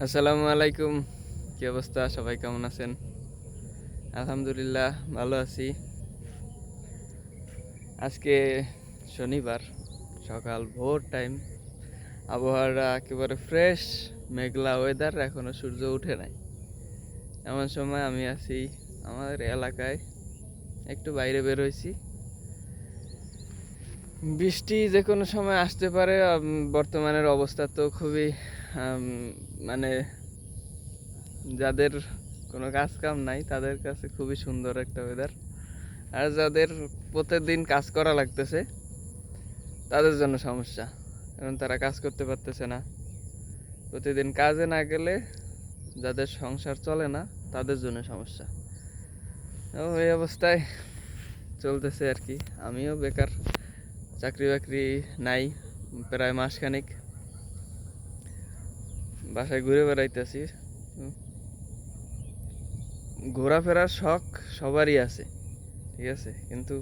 আসসালামু আলাইকুম। কি অবস্থা? সবাই কেমন আছেন? আলহামদুলিল্লাহ, ভালো আছি। আজকে শনিবার, সকাল ভোর টাইম আবহাওয়াটা একেবারে ফ্রেশ মেঘলা ওয়েদার এখনও সূর্য উঠে নাই। এমন সময় আমি আছি আমাদের এলাকায়। একটু বাইরে বের হয়েছি। বৃষ্টি যে কোনো সময় আসতে পারে বর্তমানের অবস্থা তো খুবই মানে যাদের কোনো কাজ কাম নাই, তাদের কাছে খুবই সুন্দর একটা ওয়েদার আর যাদের প্রতিদিন কাজ করা লাগতেছে, তাদের জন্য সমস্যা, কারণ তারা কাজ করতে পারতেছে না। প্রতিদিন কাজে না গেলে যাদের সংসার চলে না, তাদের জন্য সমস্যা। এই অবস্থায় চলতেছে আর কি। আমিও বেকার চাকরি বাকরি নাই, প্রায় মাসখানিক। বাসায় ঘুরে বেড়াইতেছি। ঘোরাফেরার শখ সবারই আছে, ঠিক আছে? কিন্তু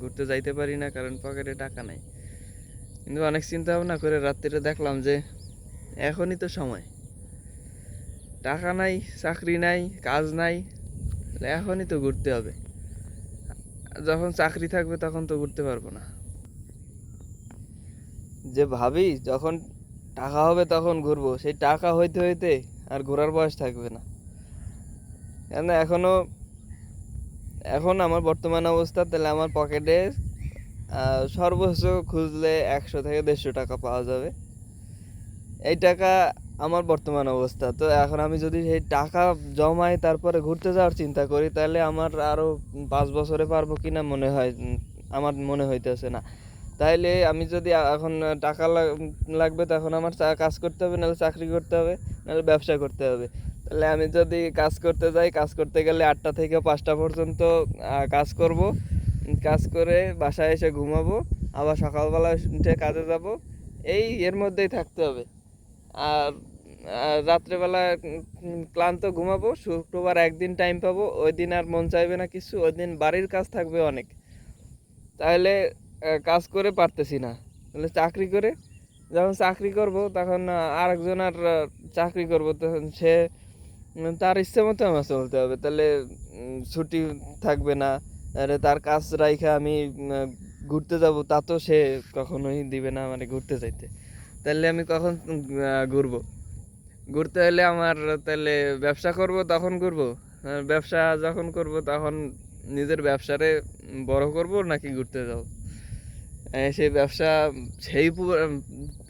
ঘুরতে যাইতে পারি না কারণ পকেটে টাকা নাই। কিন্তু অনেক চিন্তা ভাবনা করে রাত্রিরে দেখলাম যে এখনই তো সময়। টাকা নাই, চাকরি নাই, কাজ নাই এখনই তো ঘুরতে হবে। যখন চাকরি থাকবে তখন তো ঘুরতে পারব না। যে ভাবি, যখন টাকা হবে তখন ঘুরবো। সেই টাকা হইতে হইতে আর ঘোরার বয়স থাকবে না। কেন এখনও, এখন আমার বর্তমান অবস্থা, তাহলে আমার পকেটে সর্বোচ্চ খুঁজলে একশো থেকে দেড়শো টাকা পাওয়া যাবে। এই টাকা আমার বর্তমান অবস্থা। তো এখন আমি যদি সেই টাকা জমাই, তারপরে ঘুরতে যাওয়ার চিন্তা করি, তাহলে আমার আরও পাঁচ বছরে পারব কিনা মনে হয় আমার মনে হইতেছে না। তাইলে আমি যদি এখন টাকা লাগবে তখন আমার কাজ করতে হবে, নাহলে চাকরি করতে হবে, নাহলে ব্যবসা করতে হবে। তাহলে আমি যদি কাজ করতে যাই, কাজ করতে গেলে আটটা থেকে পাঁচটা পর্যন্ত কাজ করব। কাজ করে বাসায় এসে ঘুমাবো, আবার সকালবেলা উঠে কাজে যাব। এই, এর মধ্যেই থাকতে হবে। আর রাত্রেবেলা ক্লান্ত ঘুমাবো, শুক্রবার একদিন টাইম পাবো, ওই দিন আর মন চাইবে না কিছু, ওই দিন বাড়ির কাজ থাকবে অনেক। তাহলে কাজ করে পারতেছি না। তাহলে চাকরি করে, যখন চাকরি করব, তখন আর একজন আর চাকরি করব, তখন সে তার ইচ্ছে মতো আমার চলতে হবে। তাহলে ছুটি থাকবে না, আরে তার কাজ রাইখা আমি ঘুরতে যাব, তা তো সে কখনোই দিবে না মানে ঘুরতে যাইতে। তাহলে আমি কখন ঘুরবো? ঘুরতে হলে আমার, তাহলে ব্যবসা করব, তখন ঘুরবো? ব্যবসা যখন করব, তখন নিজের ব্যবসারে বড় করব নাকি ঘুরতে যাব? সেই ব্যবসা, সেই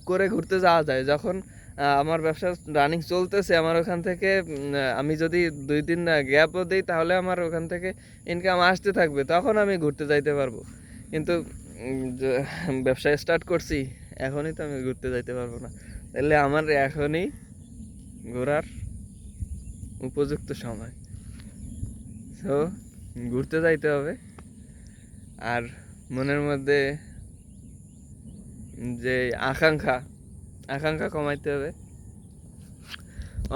করে ঘুরতে যাওয়া যায়। যখন আমার ব্যবসা রানিং চলতেছে, আমার ওখান থেকে আমি যদি দুই দিন গ্যাপও দিই, তাহলে আমার ওখান থেকে ইনকাম আসতে থাকবে। তখন আমি ঘুরতে যাইতে পারব। কিন্তু ব্যবসা স্টার্ট করছি, এখনই তো আমি ঘুরতে যাইতে পারব না। তাহলে আমার এখনই ঘোরার উপযুক্ত সময়। তো ঘুরতে যাইতে হবে। আর মনের মধ্যে যে আকাঙ্ক্ষা আকাঙ্ক্ষা কমাইতে হবে।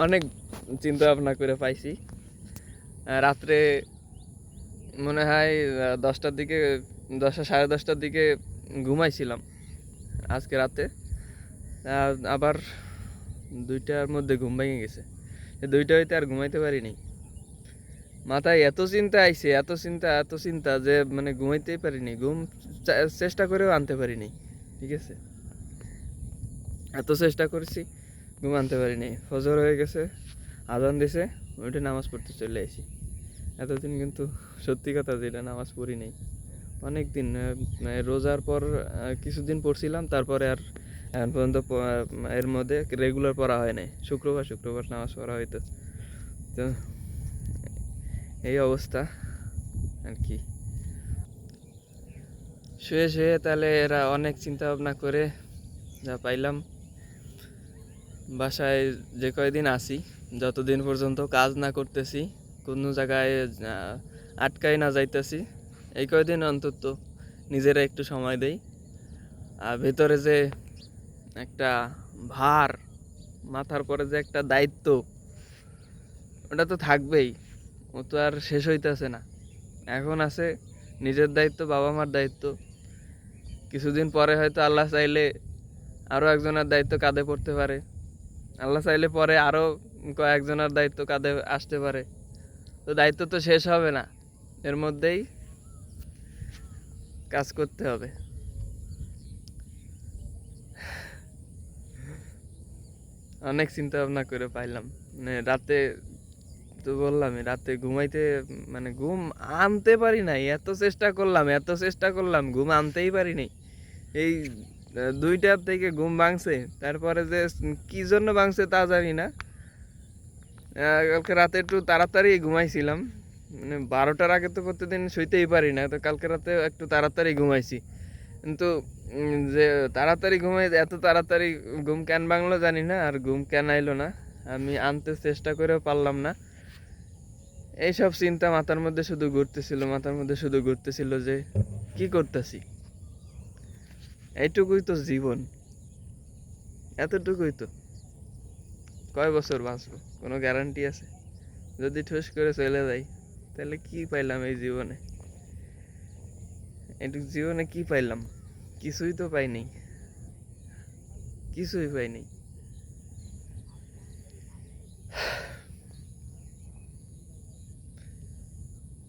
অনেক চিন্তা ভাবনা করে পাইছি। রাত্রে মনে হয় দশটার দিকে, দশটা সাড়ে দশটার দিকে ঘুমাইছিলাম আজকে রাতে। আবার দুইটার মধ্যে ঘুম ভেঙে গেছে। দুইটা হইতে আর ঘুমাইতে পারিনি মাথায় এত চিন্তা আইছে, এত চিন্তা এত চিন্তা যে মানে ঘুমাইতেই পারিনি ঘুম চেষ্টা করেও আনতে পারিনি ঠিক আছে? এত চেষ্টা করেছি, ঘুম আনতে পারিনি। ফজর হয়ে গেছে, আজান দিছে ওইটা নামাজ পড়তে চলে আসি এতদিন কিন্তু সত্যি কথা যেটা, নামাজ পড়ি নেই। অনেক দিন রোজার পর কিছুদিন পড়ছিলাম, তারপরে আর এখন পর্যন্ত এর মধ্যে রেগুলার পড়া হয় নাই। শুক্রবার শুক্রবার নামাজ পড়া হইতো। তো এই অবস্থা, আর কি। শুয়ে শুয়ে তাহলে এরা অনেক চিন্তা ভাবনা করে যা পাইলাম। বাসায় যে কয়দিন আসি যতদিন পর্যন্ত কাজ না করতেছি, কোনো জায়গায় আটকাই না যাইতেছি, এই কয়দিন অন্তত নিজেরা একটু সময় দেই। আর ভেতরে যে একটা ভার, মাথার পরে যে একটা দায়িত্ব, ওটা তো থাকবেই, ও তো আর শেষ হইতেছে না। এখন আছে নিজের দায়িত্ব বাবা মার দায়িত্ব। কিছুদিন পরে হয়তো আল্লাহ চাইলে আরও একজনের দায়িত্ব কাঁধে পড়তে পারে। আল্লাহ চাইলে পরে আরও কয়েকজনের দায়িত্ব কাঁধে আসতে পারে। তো দায়িত্ব তো শেষ হবে না, এর মধ্যেই কাজ করতে হবে। অনেক চিন্তা ভাবনা করে পাইলাম। মানে রাতে তো বললামই, রাতে ঘুমাইতে মানে ঘুম আনতে পারি নাই, এত চেষ্টা করলাম, এত চেষ্টা করলাম, ঘুম আনতেই পারি নাই। এই দুইটার থেকে ঘুম ভাঙছে। তারপরে যে কি জন্য ভাঙছে তা জানি না। কালকে রাতে একটু তাড়াতাড়ি ঘুমাইছিলাম। মানে বারোটার আগে তো প্রতিদিন শুইতেই পারি না, তো কালকে রাতে একটু তাড়াতাড়ি ঘুমাইছি। কিন্তু যে তাড়াতাড়ি ঘুমাই, এত তাড়াতাড়ি ঘুম কেন ভাঙলো জানি না, আর ঘুম কেন আইলো না। আমি আনতে চেষ্টা করেও পারলাম না। এইসব চিন্তা মাথার মধ্যে শুধু ঘুরতেছিল, মাথার মধ্যে শুধু ঘুরতেছিল যে, কি করতেছি? এইটুকুই তো জীবন। এতটুকুই তো। কয় বছর বাঁচবো? কোনো গ্যারান্টি আছে? যদি ঠুস করে চলে যাই, তাহলে কি পাইলাম এই জীবনে? এইটুকু জীবনে কি পাইলাম? কিছুই তো পাইনি। কিছুই পাইনি।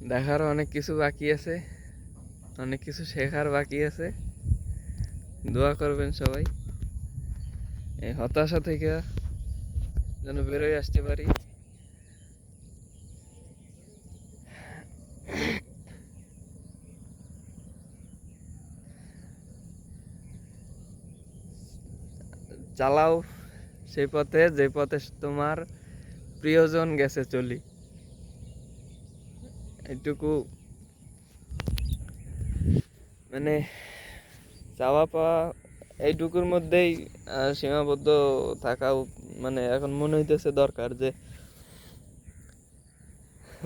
দেখার অনেক কিছু বাকি আছে। অনেক কিছু শেখার বাকি আছে। দোয়া করবেন সবাই। এই হতাশা থেকে যেন বেরোয় আসতে পারি। চালাও সেই পথে, যে পথে তোমার প্রিয়জন গেছে চলি। এটুকু মানে চাওয়া পাওয়া এইটুকুর মধ্যেই সীমাবদ্ধ থাকা মানে এখন মনে হইতেছে দরকার যে,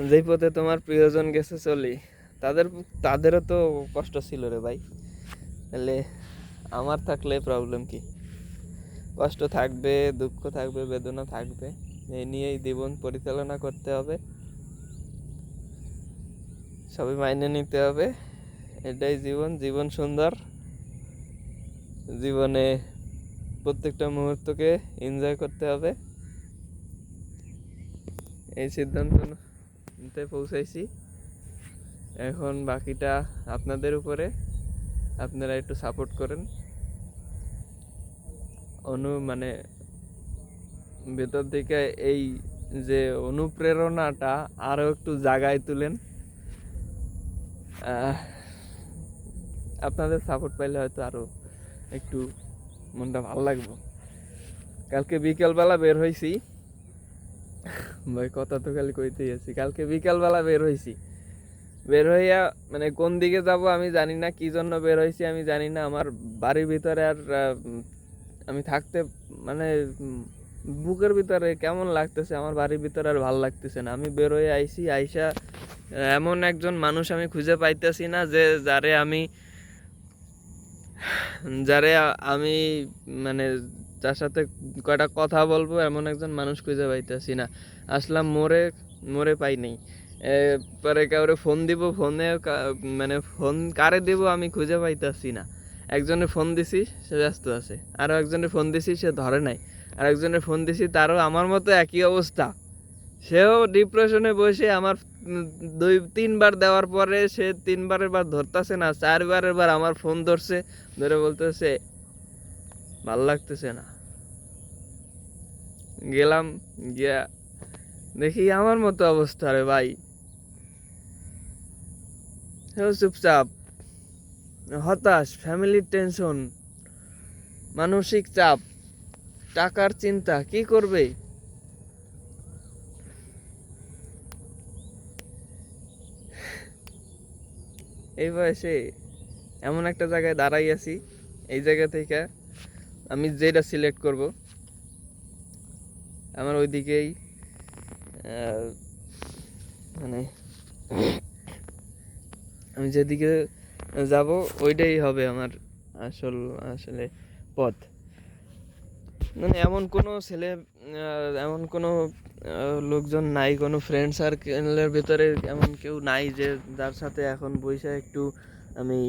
যেই পথে তোমার প্রিয়জন গেছে চলি, তাদের, তাদেরও তো কষ্ট ছিল রে ভাই। তাহলে আমার থাকলে প্রবলেম কি? কষ্ট থাকবে, দুঃখ থাকবে, বেদনা থাকবে এই নিয়েই জীবন পরিচালনা করতে হবে। সবই মাইনে নিতে হবে, এটাই জীবন জীবন সুন্দর। জীবনে প্রত্যেকটা মুহূর্তকে এনজয় করতে হবে। এই সিদ্ধান্ত নিতে পৌঁছাইছি। এখন বাকিটা আপনাদের উপরে। আপনারা একটু সাপোর্ট করেন। অনু মানে ভেতর থেকে এই যে অনুপ্রেরণাটা আরও একটু জাগায় তুলেন। আপনাদের সাপোর্ট পাইলে হয়তো আরও একটু মনটা ভালো লাগবে। কালকে বিকেলবেলা বের হয়েছি ভাই, কথা তো খালি কইতেই আছি। কালকে বিকেলবেলা বের হয়েছি বের হইয়া মানে কোন দিকে যাব আমি জানি না, কি জন্য বের হয়েছি আমি জানি না। আমার বাড়ির ভিতরে আর আমি থাকতে মানে বুকের ভিতরে কেমন লাগতেছে, আমার বাড়ির ভিতরে আর ভালো লাগতেছে না। আমি বের হয়ে আইছি, আইসা, এমন একজন মানুষ আমি খুঁজে পাইতেছি না যে, যারে আমি যারে আমি মানে যার সাথে কয়টা কথা বলব, এমন একজন মানুষ খুঁজে পাইতেছি না। আসলাম মোরে মোরে পাই নাই। পরে কাউরে ফোন দিব, ফোনে মানে ফোন কারে দিব আমি খুঁজে পাইতেছি না। একজনের ফোন দিছি, সে ব্যস্ত আছে। আরও একজনের ফোন দিছি, সে ধরে নাই। আর একজনের ফোন দিছি, তারও আমার মতো একই অবস্থা। সেও ডিপ্রেশনে বসে আমার দুই, তিনবার দেওয়ার পরে সে তিনবারের বার ধরতেছে না, চারবারের বার আমার ফোন ধরছে। ধরে বলতেছে, ভালো লাগতেছে না। গেলাম, গিয়া দেখি আমার মতো অবস্থা রে ভাই। সেও চুপচাপ। হতাশ ফ্যামিলির টেনশন মানসিক চাপ, টাকার চিন্তা, কি করবে? এই বয়সে এমন একটা জায়গায় দাঁড়াই আছি, এই জায়গা থেকে আমি যেটা সিলেক্ট করব, আমার ওইদিকেই মানে আমি যেদিকে যাব ওইটাই হবে আমার আসল, আসলে পথ। মানে এমন কোনো ছেলে এমন কোনো লোকজন নাই, কোনো ফ্রেন্ড সার্কেলের ভিতরে এমন কেউ নাই যে যার সাথে এখন বসে একটু আমি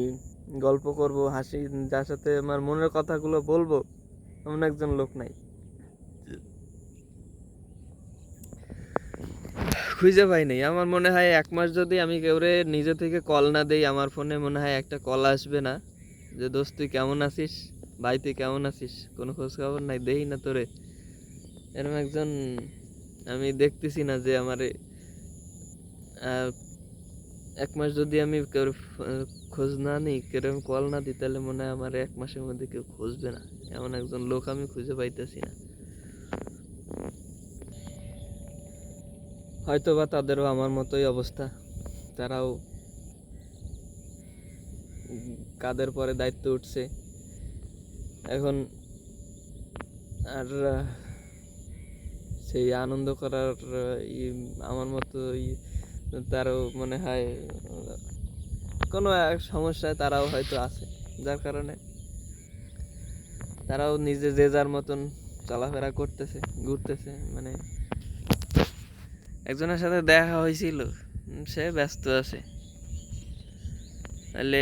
গল্প করব, হাসি, যার সাথে আমার মনের কথাগুলো বলব, এমন একজন লোক নাই। খুঁজে পাই নাই। আমার মনে হয় এক মাস যদি আমি কেউরে নিজে থেকে কল না দেই, আমার ফোনে মনে হয় একটা কল আসবে না। যে, দোস্ত, তুই কেমন আছিস? ভাই, তুই কেমন আছিস? কোনো খোঁজ খবর নাই? দেই না তোরে। এরকম একজন আমি দেখতেছি না যে, আমারে এক মাস যদি আমি কেউ খোঁজ না নিই কেরম কল না দিই, তাহলে মনে হয় আমার এক মাসের মধ্যে কেউ খুঁজবে না। এমন একজন লোক আমি খুঁজে পাইতেছি না। হয়তো বা তাদেরও আমার মতোই অবস্থা। তারাও কাদের পরে দায়িত্ব উঠছে। এখন আর সেই আনন্দ করার আমার মতো তারও মনে হয়, কোনো এক সমস্যায় তারাও হয়তো আছে, যার কারণে তারাও নিজে যে যার মতন চলাফেরা করতেছে, ঘুরতেছে মানে একজনের সাথে দেখা হয়েছিল, সে ব্যস্ত আছে। তাহলে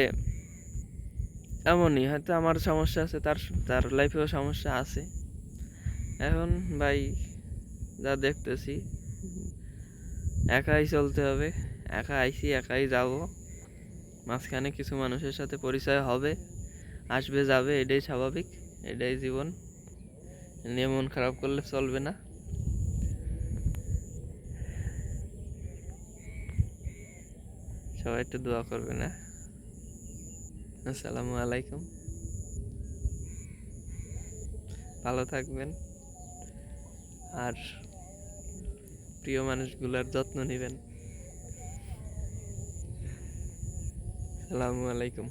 এমনই, হয়তো আমার সমস্যা আছে, তার তার লাইফেও সমস্যা আছে। এখন ভাই, যা দেখতেছি একাই চলতে হবে, একা আইসি, একাই যাব। মাঝখানে কিছু মানুষের সাথে পরিচয় হবে, আসবে, যাবে, এটাই স্বাভাবিক, এটাই জীবন। নিয়ে মন খারাপ করলে চলবে না। সবাই একটু দোয়া করবে না আসসালামু আলাইকুম। ভালো থাকবেন। আর প্রিয় মানুষগুলোর যত্ন নেবেন। আসসালামু আলাইকুম।